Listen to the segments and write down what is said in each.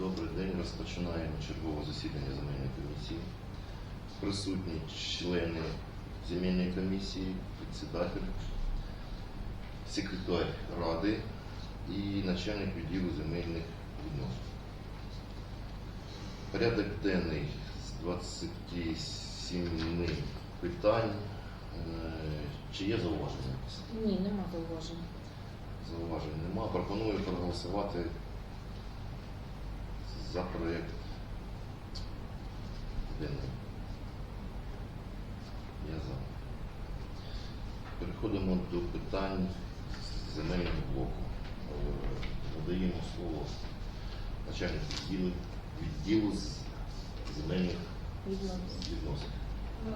Добрий день. Розпочинаємо чергове засідання земельної комісії. Присутні члени земельної комісії, председатель, секретар ради і начальник відділу земельних відносин. Порядок денний з 27 питань. Е, Чи є зауваження? Ні, нема зауважень. Зауважень нема. Пропоную проголосувати за проєкт денний. Я за. Переходимо до питань земельного блоку. Надаємо слово начальнику відділу, відділу з земельних відносин. Е,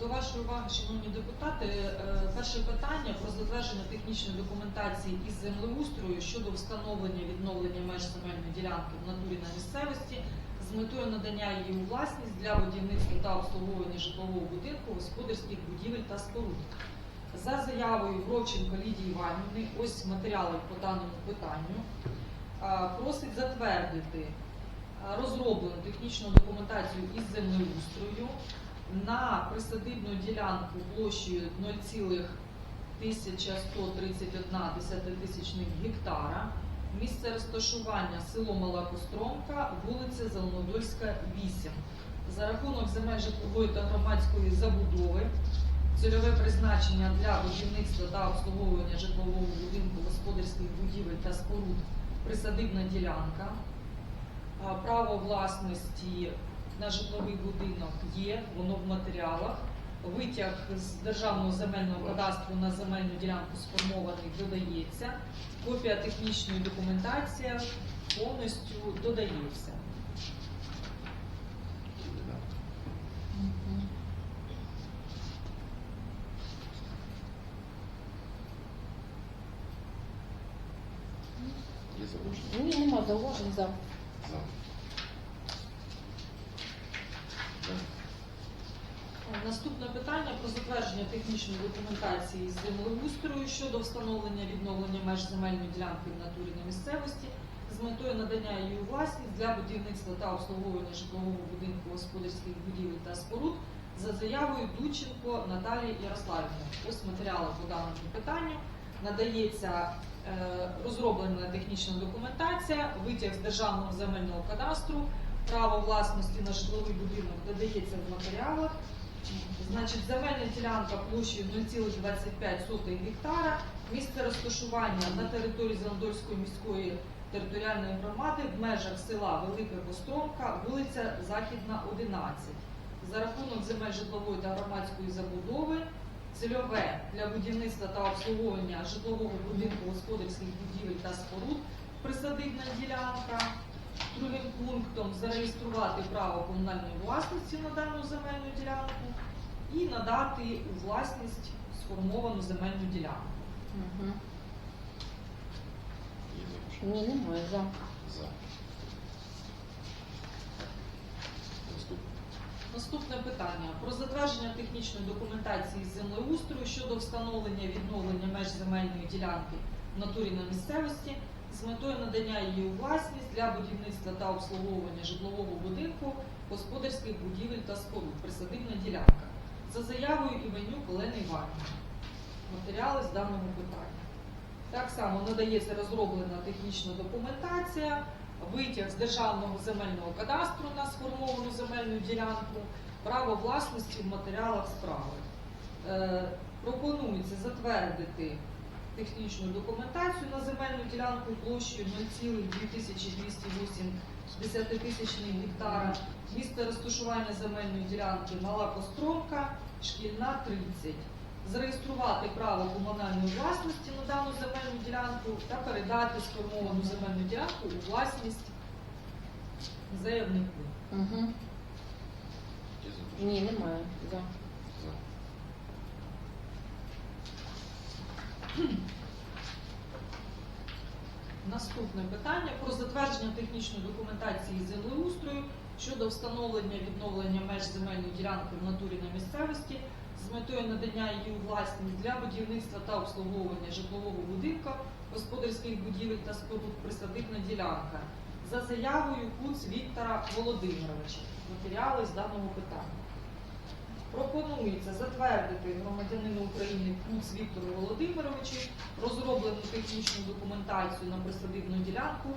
До вашої уваги, шановні депутати, е, перше питання про затвердження технічної документації із землеустрою щодо встановлення відновлення меж земельної ділянки в натурі на місцевості з метою надання її у власність для будівництва та обслуговування житлового будинку, господарських будівель та споруд. За заявою Бровченко Лідії Іванівни, ось матеріали по даному питанню, е, просить затвердити розроблену технічну документацію із землеустрою на присадибну ділянку площею 0,1131 десятитисячних гектара. Місце розташування село Мала Костромка, вулиця Зеленодольська, 8. За рахунок земель житлової та громадської забудови, цільове призначення для будівництва та обслуговування житлового будинку, господарських будівель та споруд присадибна ділянка. Право власності на житловий будинок є, воно в матеріалах. Витяг з державного земельного кадастру на земельну ділянку сформований додається. Копія технічної документації повністю додається. Ні, нема зауважень за. За. Да. Наступне питання про затвердження технічної документації з землеустрою щодо встановлення відновлення меж земельної ділянки в натурі на місцевості з метою надання її у власність для будівництва та обслуговування житлового будинку господарських будівель та споруд за заявою Дученко Наталії Ярославівни. Ось матеріали по даному питанню. Надається е, розроблена технічна документація, витяг з державного земельного кадастру, право власності на житловий будинок додається в матеріалах. Значить, земельна ділянка площею 0,25 гектара, місце розташування на території Зеландольської міської територіальної громади в межах села Велика Костромка, вулиця Західна, 11. За рахунок земель житлової та громадської забудови, цільове для будівництва та обслуговування житлового будинку господарських будівель та споруд, присадибна ділянка. Другим пунктом зареєструвати право комунальної власності на дану земельну ділянку і надати у власність сформовану земельну ділянку. Зауваження? Ні, немає за. За. Наступне. Наступне питання про затвердження технічної документації з землеустрою щодо встановлення відновлення меж земельної ділянки в натурі на місцевості з метою надання її у власність для будівництва та обслуговування житлового будинку, господарських будівель та споруд, присадибна ділянка. За заявою Іванюк Олени Іванівни. Матеріали з даного питання. Так само надається розроблена технічна документація, витяг з державного земельного кадастру на сформовану земельну ділянку, право власності в матеріалах справи. Е, пропонується затвердити технічну документацію на земельну ділянку площею 0,2208 гектара, місце розташування земельної ділянки Мала Костромка, шкільна 30 зареєструвати право комунальної власності на дану земельну ділянку та передати сформовану земельну ділянку у власність заявнику. Угу. Ні, немає за. За. Наступне питання про затвердження технічної документації землеустрою щодо встановлення відновлення меж земельної ділянки в натурі на місцевості з метою надання її у власність для будівництва та обслуговування житлового будинку, господарських будівель та споруд присадибна ділянка. за заявою Куц Віктора Володимировича. Матеріали з даного питання. Пропонується затвердити громадянину України Куц Віктору Володимировичу розроблену технічну документацію на присадибну ділянку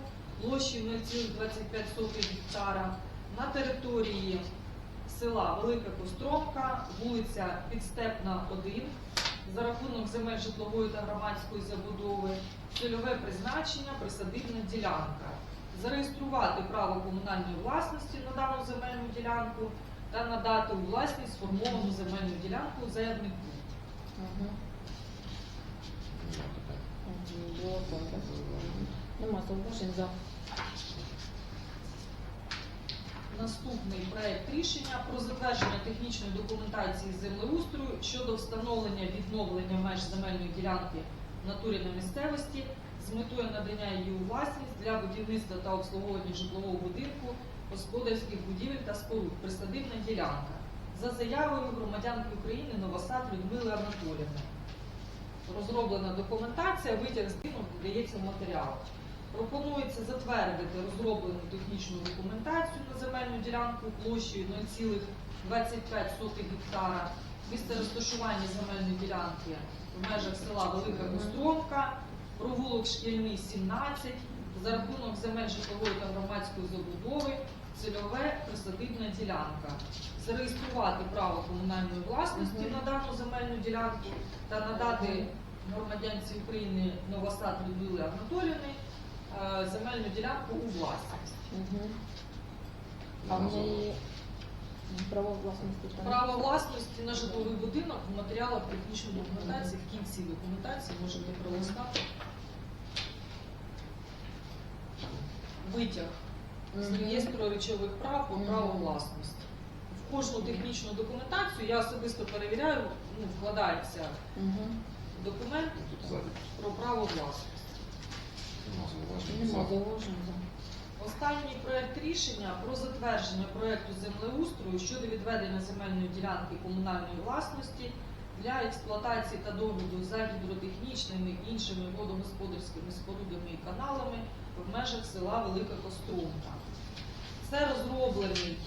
площею 0,25 гектара на території села Велика Костромка, вулиця Підстепна, 1, за рахунок земель житлової та громадської забудови, цільове призначення, присадибна ділянка. Зареєструвати право комунальної власності на дану земельну ділянку та надати у власність сформовану земельну ділянку заявнику. Нема зауважень за. Наступний проект рішення про затвердження технічної документації землеустрою щодо встановлення відновлення меж земельної ділянки в натурі на місцевості з метою надання її у власність для будівництва та обслуговування житлового будинку, господарських будівель та споруд, присадибна ділянка за заявою громадянки України Новосад Людмили Анатоліївни. Розроблена документація, витяг з дину додається в матеріал. Пропонується затвердити розроблену технічну документацію на земельну ділянку площею 0,25 гектара, місце розташування земельної ділянки в межах села Велика Костромка, провулок Шкільний 17, за рахунок земель житлової та громадської забудови, цільове присадибна ділянка. Зареєструвати право комунальної власності Мгм. на дану земельну ділянку та надати громадянці України Новосад Людмили Анатоліївни земельну ділянку у власність. Угу. А в неї право власності там. Право власності на житловий будинок в матеріалах технічної документації в кінці документації можете пролистати. Витяг з реєстру речових прав по Мгм. праву власності. В кожну технічну документацію я особисто перевіряю, ну, вкладається документ про право власності. Нема зауважень. Нема зауважень. Останній проект рішення про затвердження проекту землеустрою щодо відведення земельної ділянки комунальної власності для експлуатації та догляду за гідротехнічними і іншими водогосподарськими спорудами і каналами в межах села Велика Кострумка. Це розроблений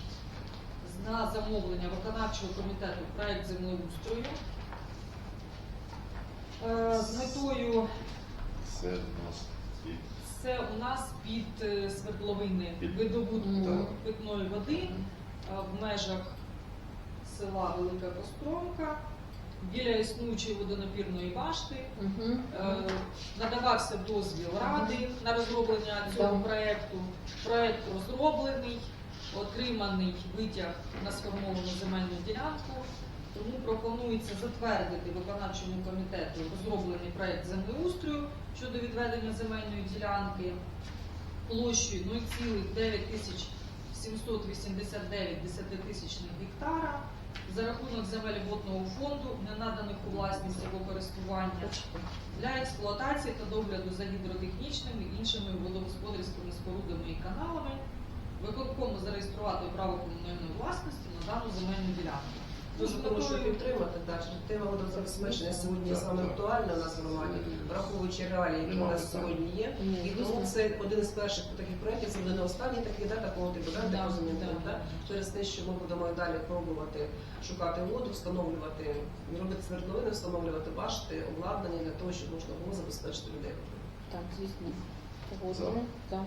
на замовлення виконавчого комітету проект землеустрою Е, з метою Це у нас це у нас під е, свердловини Під- видобутку Мгм. питної води е, в межах села Велика Костромка біля існуючої водонапірної башти. Угу. Е, Надавався дозвіл ради на розроблення цього Да. проекту. Проект розроблений, отриманий витяг на сформовану земельну ділянку. Тому пропонується затвердити виконавчому комітету розроблений проект землеустрою щодо відведення земельної ділянки площею 0,9789 десятитисячних гектара за рахунок земель водного фонду, не наданих у власність або користування для експлуатації та догляду за гідротехнічними і іншими водогосподарськими спорудами і каналами, виконкому зареєструвати право комунальної власності на дану земельну ділянку. Дуже З прошу підтримати так. Тема водозабезпечення сьогодні саме актуальна у нас в громаді, враховуючи реалії, які у нас сьогодні є. І тому це один із перших таких проєктів, це буде не останній такий, да, такого типу, да, так розумієте, да. через те, що ми будемо і далі пробувати шукати воду, встановлювати, робити свердловини, встановлювати башти, обладнання для того, щоб можна було забезпечити людей. Так, звісно. Погоджено. За.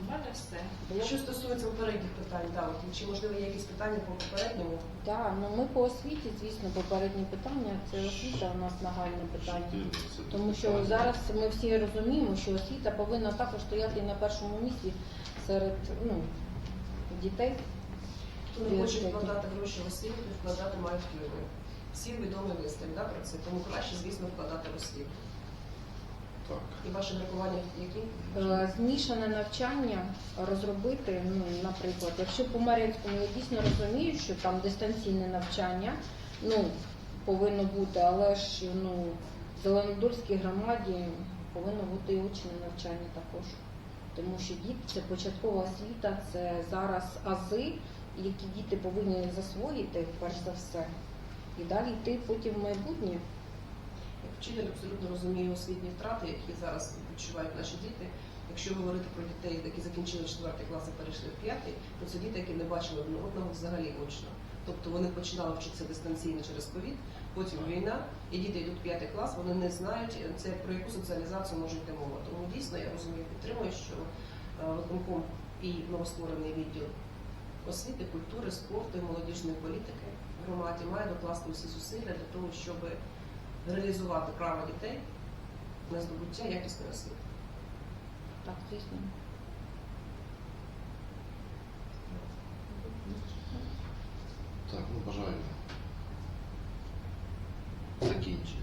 У мене все. Що стосується попередніх питань, да, от, чи можливо є якісь питання по попередньому? Так, ну ми по освіті, звісно, попередні питання. Це освіта у нас нагальне питання. Тому що зараз ми всі розуміємо, що освіта повинна також стояти на першому місці серед ну, дітей. Хто не хоче вкладати гроші в освіту, вкладати мають впливи. Всім відомий вислів да, про це, тому краще, звісно, вкладати в освіту. Так. І ваше міркування які? Е, Змішане навчання розробити, ну, наприклад, якщо по Мар'їнському я дійсно розумію, що там дистанційне навчання ну, повинно бути, але ж ну, в Зеленодольській громаді повинно бути і очне навчання також. Тому що діти це початкова освіта, це зараз ази, які діти повинні засвоїти перш за все. І далі йти потім в майбутнє. Вчитель абсолютно розумію освітні втрати, які зараз відчувають наші діти. Якщо говорити про дітей, які закінчили 4 клас і перейшли в 5, то це діти, які не бачили одне одного взагалі очно. Тобто вони починали вчитися дистанційно через ковід, потім війна, і діти йдуть в 5 клас, вони не знають е, це про яку соціалізацію може йти мова. Тому дійсно я розумію, підтримую, що е, виконком і новостворений відділ освіти, культури, спорту і молодіжної політики в громаді має докласти усі зусилля для того, щоб реалізувати право дітей на здобуття якісної освіти. Так, звісно. Так, ну бажаю закінчити.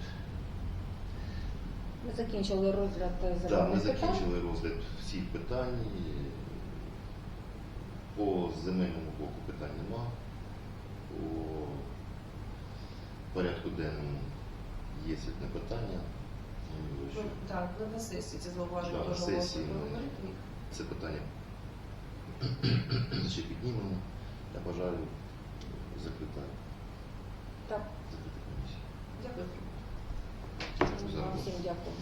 Ми закінчили розгляд е, Так, ми закінчили розгляд всіх питань. По земельному блоку питань нема. По порядку денному є одне питання. Ну, так, на- на сесії ці зауваження Да, на теж можна сесії ми- проговорити. Це питання ще піднімемо. Я бажаю закрита, Так, закрита комісія. Дякую. За всім дякую.